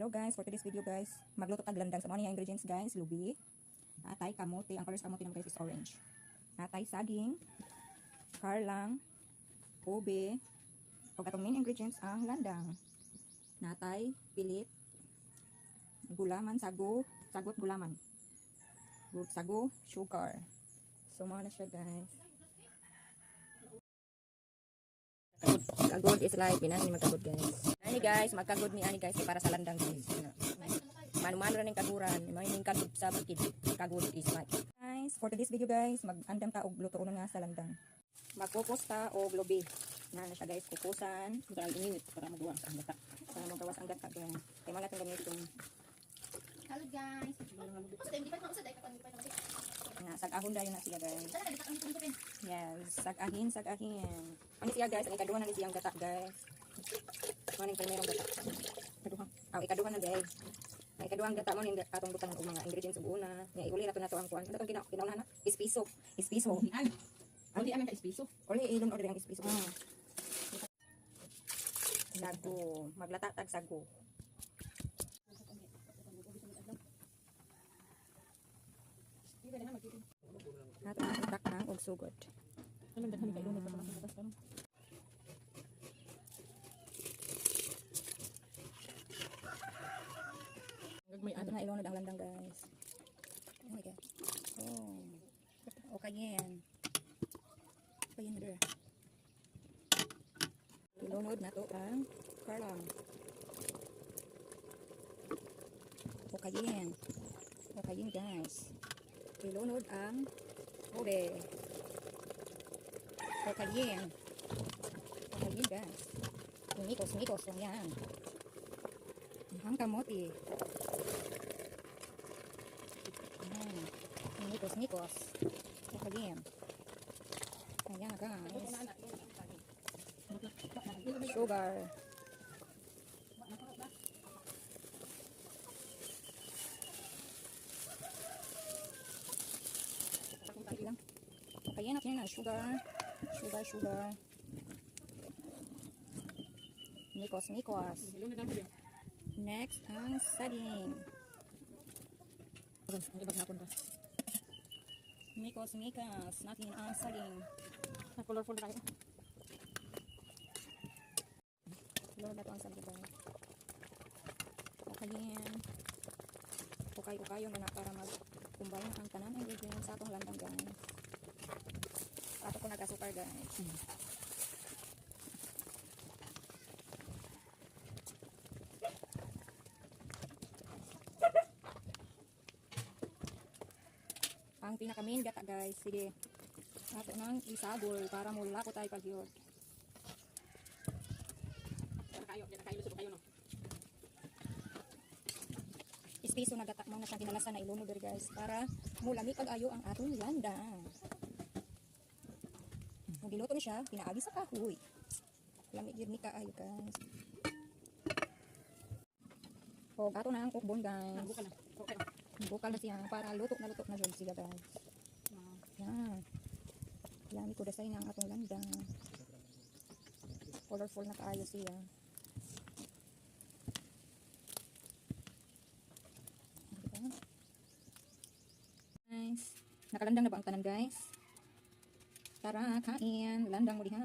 Hello guys, for today's video guys, magluto tag landang sa mga niya ingredients guys, lubi, natay kamote, ang colors kamote naman guys is orange. Natay saging, karlang, ube, o atong main ingredients ang landang. Natay, pilit, gulaman, sago, sagot gulaman. Gu- Sago, sugar. So mga na siya guys. Kagod is life, pinan ni magkagod guys. Ani guys, magkagod ni ani guys para sa landang guys. Mano-mano rin kaguran, may ning kagod sa bakid. Kagod is life. Guys, for today's video guys, mag-andam ta og luto na nga sa landang. Magkukos ta og lobi. Na na siya guys, kukusan. Para init para magawas ang gata. Para magawas ang gata guys. Kaya mga itong gamitin. Hello guys. Masa hindi pa masa dai kapan pa kasi. Na, sag-ahon dahil na siya guys. Ang. Yes, sag-ahin, sag-ahin. Ano siya guys, ang ikaduhan na siyang gata guys. Ano yung primerong gata? Ikaduhan. Oh, ikaduhan na guys. Ang ikaduhang gata mo, yung atong butang og mga ingredients ug una. Nga iuli na to na to ang kuan. Ano kina kinaunahan na? Ispiso. Ispiso. Uli amin ka ispiso. Uli ilon order ang ispiso. Ah. Sago. Maglata tag sago. Ato ang itak na og sugod. Ano daghan kay lunod pa sa batas karon. Gagmay Ato ano na ilunod ang landang guys. Oh my God. Oh. Okay yan. Okay yan there. Ilunod na to ang karlang. Okay yan. Okay yan guys. Ilunod ang ube. Okay yan. Okay yan guys. Mikos, mikos lang yan. Ang kamote. Ayan. Nikos. Nakagim. Ayan, guys. Sugar. Ayan, natin na. Sugar. Sugar, sugar. Nikos, nikos. Lunod na ko. Next, ang saging. Mikos, mikas. Natin ang saging. Ang colorful na kayo. Lord na to ang saging. Okay yan. Ukay-ukayo na na para mag-combine ang tanan ng ingredients sa atong landang guys. Nagkasukar guys. Ang pinaka main gata guys, sige. Ato nang isagol para mula ko tayo pagyod. Diyan kayo, diyan kayo kayo no. Ispiso na gatak mo na siyang kinalasan na ilunod guys para mulami pag-ayo ang atong landang. Kung giluto ni siya, pinaagi sa kahoy. Lami gyud ni kaayo guys. O ato na ang ukbon guys. Bukan na. Okay. Bukal na siya para luto na luto na jud siya guys. Yan. Lami ko dasay na ang atong landang. Colorful na kaayo siya. Guys, nakalandang na ba ang tanan guys? Tara, kain. Landang mo diha.